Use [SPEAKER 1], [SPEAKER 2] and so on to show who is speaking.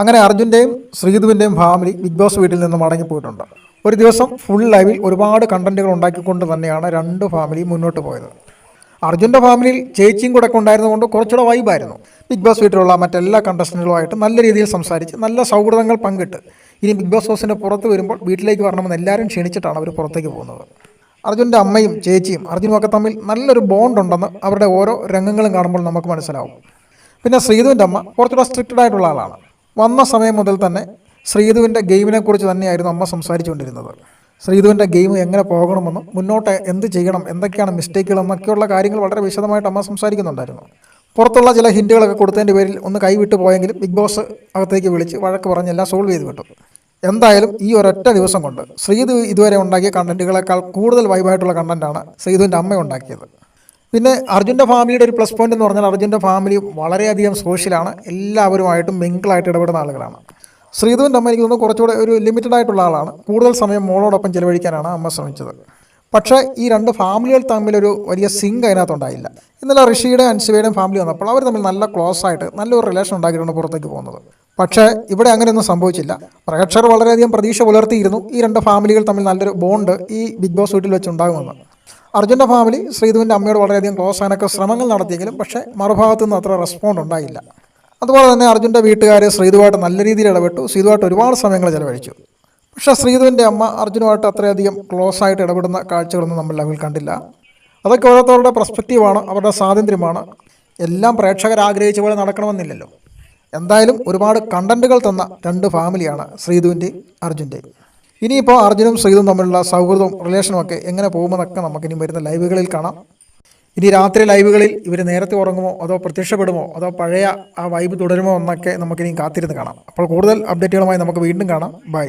[SPEAKER 1] അങ്ങനെ അർജുന്റെയും ശ്രീധുവിന്റെയും ഫാമിലി ബിഗ് ബോസ് വീട്ടിൽ നിന്ന് മടങ്ങിപ്പോയിട്ടുണ്ട്. ഒരു ദിവസം ഫുൾ ലൈവിൽ ഒരുപാട് കണ്ടന്റുകൾ ഉണ്ടാക്കിക്കൊണ്ട് തന്നെയാണ് രണ്ട് ഫാമിലി മുന്നോട്ട് പോയത്. അർജുന്റെ ഫാമിലിയിൽ ചേച്ചിയും കൂടെ ഒക്കെ ഉണ്ടായിരുന്നതുകൊണ്ട് കുറച്ചുകൂടെ വൈബായിരുന്നു ബിഗ് ബോസ് വീട്ടിലുള്ള മറ്റെല്ലാ കണ്ടസ്റ്റന്റുകളുമായിട്ട് നല്ല രീതിയിൽ സംസാരിച്ച് നല്ല സൗഹൃദങ്ങൾ പങ്കിട്ട് ഇനി ബിഗ് ബോസ് ഹൗസിന്റെ പുറത്ത് വരുമ്പോൾ വീട്ടിലേക്ക് വരണമെന്ന് എല്ലാവരും ക്ഷണിച്ചിട്ടാണ് അവർ പുറത്തേക്ക് പോകുന്നത്. അർജുന്റെ അമ്മയും ചേച്ചിയും അർജുനും ഒക്കെ തമ്മിൽ നല്ലൊരു ബോണ്ട് ഉണ്ടെന്ന് അവരുടെ ഓരോ രംഗങ്ങളും കാണുമ്പോൾ നമുക്ക് മനസ്സിലാവും. പിന്നെ ശ്രീധുവിന്റെ അമ്മ കുറച്ചുകൂടെ സ്ട്രിക്റ്റഡ് ആയിട്ടുള്ള ആളാണ്. വന്ന സമയം മുതൽ തന്നെ ശ്രീധുവിന്റെ ഗെയിമിനെ കുറിച്ച് തന്നെയായിരുന്നു അമ്മ സംസാരിച്ചുകൊണ്ടിരുന്നത്. ശ്രീധുവിന്റെ ഗെയിം എങ്ങനെ പോകണമെന്നും മുന്നോട്ട് എന്ത് ചെയ്യണം എന്തൊക്കെയാണ് മിസ്റ്റേക്കുകൾ എന്നൊക്കെയുള്ള കാര്യങ്ങൾ വളരെ വിശദമായിട്ട് അമ്മ സംസാരിക്കുന്നുണ്ടായിരുന്നു. പുറത്തുള്ള ചില ഹിൻഡുകളൊക്കെ കൊടുത്തതിന്റെ പേരിൽ ഒന്ന് കൈവിട്ട് പോയെങ്കിലും ബിഗ് ബോസ് അകത്തേക്ക് വിളിച്ച് വഴക്ക് പറഞ്ഞ് എല്ലാം സോൾവ് ചെയ്ത് വിട്ടു. എന്തായാലും ഈ ഒരൊറ്റ ദിവസം കൊണ്ട് ശ്രീധു ഇതുവരെ ഉണ്ടാക്കിയ കണ്ടന്റുകളെക്കാൾ കൂടുതൽ വൈബായിട്ടുള്ള കണ്ടന്റാണ് ശ്രീധുവിന്റെ അമ്മ ഉണ്ടാക്കിയത്. പിന്നെ അർജുന്റെ ഫാമിലിയുടെ ഒരു പ്ലസ് പോയിന്റ് എന്ന് പറഞ്ഞാൽ അർജുന്റെ ഫാമിലി വളരെയധികം സോഷ്യലാണ്. എല്ലാവരുമായിട്ടും മിങ്കിളായിട്ട് ഇടപെടുന്ന ആളുകളാണ്. ശ്രീധുവിന്റെ അമ്മ എനിക്ക് തോന്നുന്നു കുറച്ചുകൂടെ ഒരു ലിമിറ്റഡ് ആയിട്ടുള്ള ആളാണ്. കൂടുതൽ സമയം മോളോടൊപ്പം ചിലവഴിക്കാനാണ് അമ്മ ശ്രമിച്ചത്. പക്ഷേ ഈ രണ്ട് ഫാമിലികൾ തമ്മിലൊരു വലിയ സിങ്ക് അതിനകത്തുണ്ടായില്ല. ഇന്നലെ ഋഷിയുടെ അൻസുവയുടെയും ഫാമിലി വന്നപ്പോൾ അവർ തമ്മിൽ നല്ല ക്ലോസ് ആയിട്ട് നല്ലൊരു റിലേഷൻ ഉണ്ടാക്കിയിട്ടാണ് പുറത്തേക്ക് പോകുന്നത്. പക്ഷേ ഇവിടെ അങ്ങനെയൊന്നും സംഭവിച്ചില്ല. പ്രേക്ഷകർ വളരെയധികം പ്രതീക്ഷ പുലർത്തിയിരുന്നു ഈ രണ്ട് ഫാമിലികൾ തമ്മിൽ നല്ലൊരു ബോണ്ട് ഈ ബിഗ് ബോസ് വീട്ടിൽ വെച്ച് ഉണ്ടാകുമെന്ന്. അർജുന്റെ ഫാമിലി ശ്രീധുവിന്റെ അമ്മയോട് വളരെയധികം ക്ലോസ് ആകാനൊക്കെ ശ്രമങ്ങൾ നടത്തിയെങ്കിലും പക്ഷേ മറുഭാഗത്തു നിന്ന് അത്ര റെസ്പോണ്ട് ഉണ്ടായില്ല. അതുപോലെ തന്നെ അർജുന്റെ വീട്ടുകാർ ശ്രീധുവായിട്ട് നല്ല രീതിയിൽ ഇടപെട്ടു. ശ്രീധുവായിട്ട് ഒരുപാട് സമയങ്ങൾ ചിലവഴിച്ചു. പക്ഷേ ശ്രീധുവിന്റെ അമ്മ അർജുനുമായിട്ട് അത്രയധികം ക്ലോസ് ആയിട്ട് ഇടപെടുന്ന കാഴ്ചകളൊന്നും നമ്മൾ ലെവൽ കണ്ടില്ല. അതൊക്കെ ഓരോരുത്തരുടെ പ്രസ്പെക്റ്റീവാണ് അവരുടെ സ്വാതന്ത്ര്യമാണ്. എല്ലാം പ്രേക്ഷകർ ആഗ്രഹിച്ച പോലെ നടക്കണമെന്നില്ലല്ലോ. എന്തായാലും ഒരുപാട് കണ്ടന്റുകൾ തന്ന രണ്ട് ഫാമിലിയാണ് ശ്രീധുവിന്റെയും അർജുന്റെയും. ഇനിയിപ്പോൾ അർജുനും ശ്രീതും തമ്മിലുള്ള സൗഹൃദവും റിലേഷനും ഒക്കെ എങ്ങനെ പോകുമെന്നൊക്കെ നമുക്കിനി വരുന്ന ലൈവുകളിൽ കാണാം. ഇനി രാത്രി ലൈവുകളിൽ ഇവർ നേരത്തെ ഉറങ്ങുമോ അതോ പ്രത്യക്ഷപ്പെടുമോ അതോ പഴയ ആ വൈബ് തുടരുമോ എന്നൊക്കെ നമുക്കിനി കാത്തിരുന്ന് കാണാം. അപ്പോൾ കൂടുതൽ അപ്ഡേറ്റുകളുമായി നമുക്ക് വീണ്ടും കാണാം. ബൈ